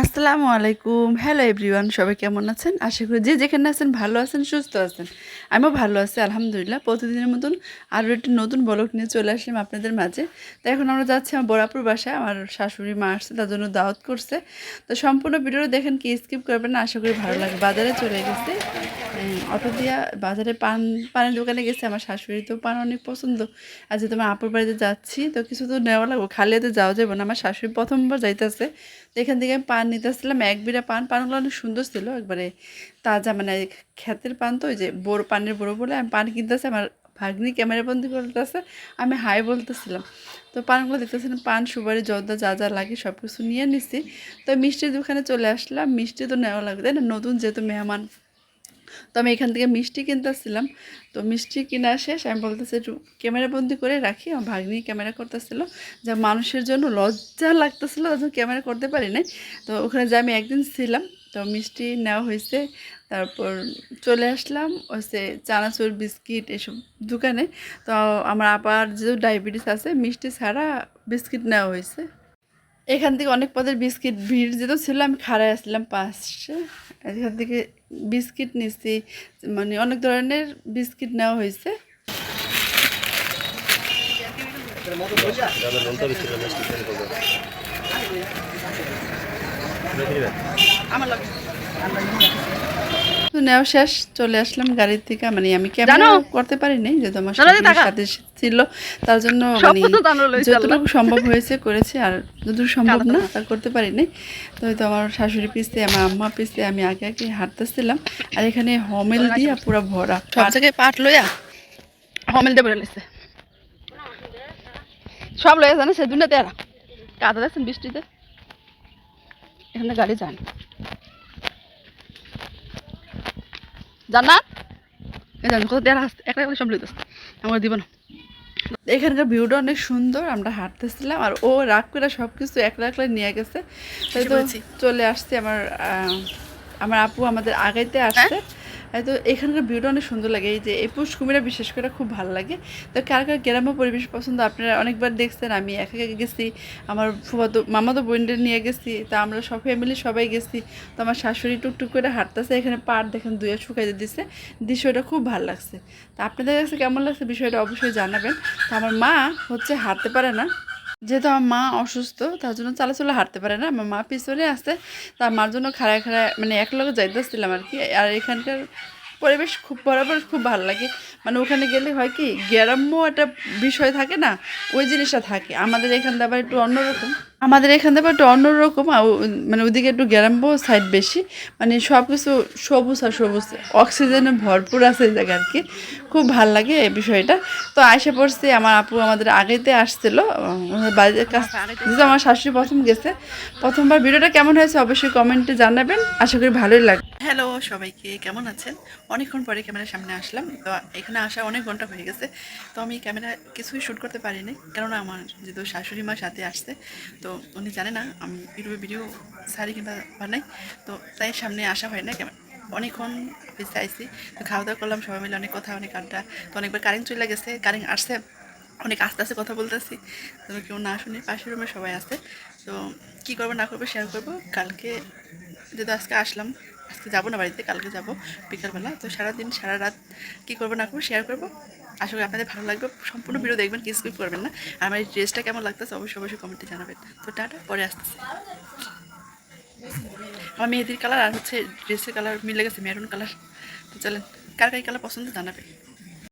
আসসালামু আলাইকুম। Hello everyone সবাই কেমন আছেন? আশা করি যে যেখানে আছেন, ভালো আছেন, সুস্থ আছেন। আমিও ভালো আছি, আলহামদুলিল্লাহ। প্রতিদিনের মতন আরও একটি নতুন বলক নিয়ে চলে আসলাম আপনাদের মাঝে। তো এখন আমরা যাচ্ছি আমার বরাপুর বাসায়। আমার শাশুড়ি মা আসছে, তার জন্য দাওয়াত করছে। তো সম্পূর্ণ ভিডিওটা দেখেন, কি স্কিপ করবেন না, আশা করি ভালো লাগে। বাজারে চলে গেছে। অটো দিয়া বাজারে পান, পানের দোকানে গেছে। আমার শাশুড়ি তো পান অনেক পছন্দ। আর যেহেতু আমার আপুর বাড়িতে যাচ্ছি, তো কিছু তো নেওয়া লাগবে। খালি হাতে যাওয়া যাবে না। আমার শাশুড়ি প্রথমবার যাইতেছে। তো এখান থেকে আমি পান নিতেছিলাম, এক বিড়া পান। পানগুলো অনেক সুন্দর ছিল, একবারে তাজা মানে ক্ষেতের পান তো, ওই যে বড় পানের বড় বলে আমি পান কিনতেছি, আমার ভাগ্নি ক্যামেরা বন্দি করতেছে, আমি হাই বলতেছিলাম। তো পানগুলো দেখতেছিলাম, পান, সুপারি, জর্দা, যা যা লাগে সব কিছু নিয়ে নিছি। তো মিষ্টির দোকানে চলে আসলাম, মিষ্টি তো নেওয়া লাগবে, তাই না? নতুন যেহেতু মেহমান তো আমি এখান থেকে মিষ্টি কিনতেছিলাম। তো মিষ্টি কিনা শেষ, আমি বলতেছি একটু ক্যামেরা বন্দি করে রাখি। আমার ভাগ্নি ক্যামেরা করতেছিল। যা মানুষের জন্য লজ্জা লাগতেছিল জন্য ক্যামেরা করতে পারি নাই। তো ওখানে যে আমি একদিন ছিলাম, তো মিষ্টি নেওয়া হয়েছে। তারপর চলে আসলাম, হচ্ছে চানাচুর, বিস্কিট এসব দোকানে। তো আমার আবার যেহেতু ডায়াবেটিস আছে, মিষ্টি ছাড়া বিস্কিট নেওয়া হয়েছে। এখান থেকে অনেক পদের বিস্কিট, ভিড় যেত ছিল, আমি খাড়ায় আসলাম পাশে এখান থেকে বিস্কিট নিচ্ছি মানে অনেক ধরনের বিস্কিট নেওয়া হয়েছে। আমার তো নেওয়া শেষ চলে আসলাম গাড়ির থেকে। মানে আমি ক্যামেরা করতে পারি নাই যেহেতু আমার সাথে ছিল তার জন্য মানে যতটুকু সম্ভব হয়েছে করেছে আর যতটুকু সম্ভব না তা করতে পারি নাই তো হয়তো আমার শাশুড়ি পিসতে আমার আম্মা পিসতে আমি আগে আগে হাঁটতেছিলাম। আর এখানে হমেল দিয়া পুরো ভরা সব জায়গায় পাট লইয়া? হমেল দিয়ে বলে লেছে সব লয়ে জানে সে দুনিয়াতে এরা। কাদা দেখছেন বৃষ্টিতে? এখানে গাড়ি যান জান্নাত? এই কত দেড় হাসতে একটা আমার দিব না। এখানকার ভিউটা অনেক সুন্দর আমরা হাঁটতেছিলাম আর ও রাগ করে সবকিছু একলা একলা নিয়ে গেছে। তো চলে আসছে আমার আহ, আমার আপু আমাদের আগাইতে আসছে। এই তো এখানকার ভিউটা অনেক সুন্দর লাগে। এই যে, এই পুষ কুমিরা বিশেষ করে খুব ভালো লাগে। তো কার কার গ্রাম্য পরিবেশ পছন্দ আপনারা অনেকবার দেখছেন, আমি একা একা গেছি। আমার ফুফাতো, মামাতো বোনদের নিয়ে গেছি, তা আমরা সব ফ্যামিলি সবাই গেছি। তো আমার শাশুড়ি টুকটুক করে হাঁটতেছে, এখানে পাট দেখেন দুয়ে শুকাইতে দিচ্ছে দৃশ্যটা খুব ভালো লাগছে। তা আপনাদের কাছে কেমন লাগছে বিষয়টা অবশ্যই জানাবেন। তো আমার মা হচ্ছে হাঁটতে পারে না। যেহেতু আমার মা অসুস্থ, তার জন্য চালাচলে হাঁটতে পারে না। আমার মা পিছনে আসতে তার মার জন্য খাড়ায় খাড়ায় মানে এক লগে যাইতেছিলাম আর কি। আর এখানকার পরিবেশ খুব বরাবর খুব ভালো লাগে। মানে ওখানে গেলে হয় কি গ্রাম্য একটা বিষয় থাকে না ওই জিনিসটা থাকে। আমাদের এখান থেকে আবার একটু অন্যরকম। আমাদের এখান থেকে আবার একটু অন্যরকম মানে ওদিকে একটু গ্রাম্য সাইড বেশি। মানে সব কিছু সবুজ আর সবুজ অক্সিজেনে ভরপুর আছে এই জায়গা আর কি খুব ভালো লাগে এই বিষয়টা। তো আয়সা পড়ছি আমার আপু আমাদের আগেতে আসছিল আমাদের বাড়ির কাছ যেহেতু আমার শাশুড়ি প্রথম গেছে প্রথমবার ভিডিওটা কেমন হয়েছে অবশ্যই কমেন্টে জানাবেন। আশা করি ভালোই লাগবে। হ্যালো সবাইকে। কেমন আছেন? অনেকক্ষণ পরে ক্যামেরার সামনে আসলাম। তো এখানে আসা অনেক ঘণ্টা হয়ে গেছে। তো আমি ক্যামেরা কিছুই শ্যুট করতে পারিনি। কেননা আমার যেহেতু শাশুড়ি মা সাথে আসছে, তো উনি জানে না আমি ইউটিউবে ভিডিও সারি কিংবা বানাই। তো তাই সামনে আসা হয় না। ক্যামেরা অনেকক্ষণ বেঁচে আইসি তো খাওয়া দাওয়া করলাম, সবাই মিলে অনেক কথা, অনেক আড্ডা। তো অনেকবার কারেন্ট চলে গেছে। কারেন্ট আসছে, অনেক আস্তে আস্তে কথা বলতেছি। তো কেউ না শুনে পাশের রুমে সবাই আছে। তো কী করব, না করব শেয়ার করব। কালকে যেহেতু আজকে আসলাম আজকে যাব না বাড়িতে, কালকে যাব বিকালবেলা। তো সারাদিন সারা রাত কী করব না করব শেয়ার করব। আশা করি আপনাদের ভালো লাগবে। সম্পূর্ণ ভিডিও দেখবেন কি স্কিপ করবেন না। আর আমার এই ড্রেসটা কেমন লাগতেছে অবশ্যই অবশ্যই কমেন্টে জানাবেন। তো টাটা, পরে আসতেছে আমার মেহেদির কালার আর হচ্ছে ড্রেসের কালার মিলে গেছে মেরুন কালার তো চলেন, কার কার কালার পছন্দ জানাবে